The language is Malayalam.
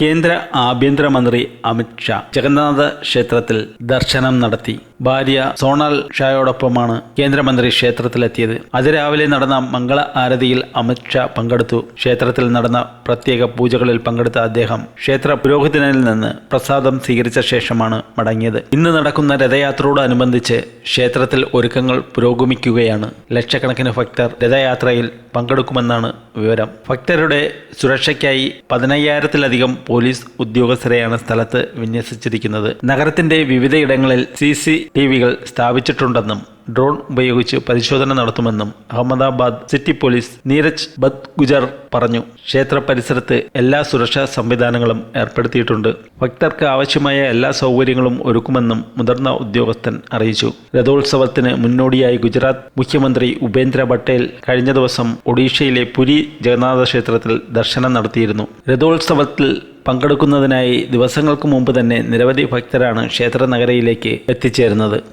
കേന്ദ്ര ആഭ്യന്തരമന്ത്രി അമിത് ഷാ ജഗന്നാഥ ക്ഷേത്രത്തിൽ ദർശനം നടത്തി. ഭാര്യ സോണൽ ഷായോടൊപ്പമാണ് കേന്ദ്രമന്ത്രി ക്ഷേത്രത്തിലെത്തിയത്. അതിരാവിലെ നടന്ന മംഗള ആരതിയിൽ അമിത് ഷാ പങ്കെടുത്തു. ക്ഷേത്രത്തിൽ നടന്ന പ്രത്യേക പൂജകളിൽ പങ്കെടുത്ത അദ്ദേഹം ക്ഷേത്ര പുരോഹിതനിൽ നിന്ന് പ്രസാദം സ്വീകരിച്ച ശേഷമാണ് മടങ്ങിയത്. ഇന്ന് നടക്കുന്ന രഥയാത്രയോടനുബന്ധിച്ച് ക്ഷേത്രത്തിൽ ഒരുക്കങ്ങൾ പുരോഗമിക്കുകയാണ്. ലക്ഷക്കണക്കിന് ഭക്തർ രഥയാത്രയിൽ പങ്കെടുക്കുമെന്നാണ് വിവരം. ഭക്തരുടെ സുരക്ഷയ്ക്കായി പതിനയ്യായിരത്തിലധികം പോലീസ് ഉദ്യോഗസ്ഥരെയാണ് സ്ഥലത്ത് വിന്യസിച്ചിരിക്കുന്നത്. നഗരത്തിന്റെ വിവിധയിടങ്ങളിൽ സി സി ടി വികൾ സ്ഥാപിച്ചിട്ടുണ്ടെന്നും ഡ്രോൺ ഉപയോഗിച്ച് പരിശോധന നടത്തുമെന്നും Ahmedabad city police Neeraj Badgujar പറഞ്ഞു. ക്ഷേത്ര പരിസരത്ത് എല്ലാ സുരക്ഷാ സംവിധാനങ്ങളും ഏർപ്പെടുത്തിയിട്ടുണ്ട്. ഭക്തർക്ക് ആവശ്യമായ എല്ലാ സൗകര്യങ്ങളും ഒരുക്കുമെന്നും മുതിർന്ന ഉദ്യോഗസ്ഥൻ അറിയിച്ചു. രഥോത്സവത്തിന് മുന്നോടിയായി ഗുജറാത്ത് മുഖ്യമന്ത്രി ഉപേന്ദ്ര പട്ടേൽ കഴിഞ്ഞ ദിവസം ഒഡീഷയിലെ പുരി ജഗന്നാഥ ക്ഷേത്രത്തിൽ ദർശനം നടത്തിയിരുന്നു. രഥോത്സവത്തിൽ പങ്കെടുക്കുന്നതിനായി ദിവസങ്ങൾക്ക് മുമ്പ് തന്നെ നിരവധി ഭക്തരാണ് ക്ഷേത്ര നഗരയിലേക്ക് എത്തിച്ചേരുന്നത്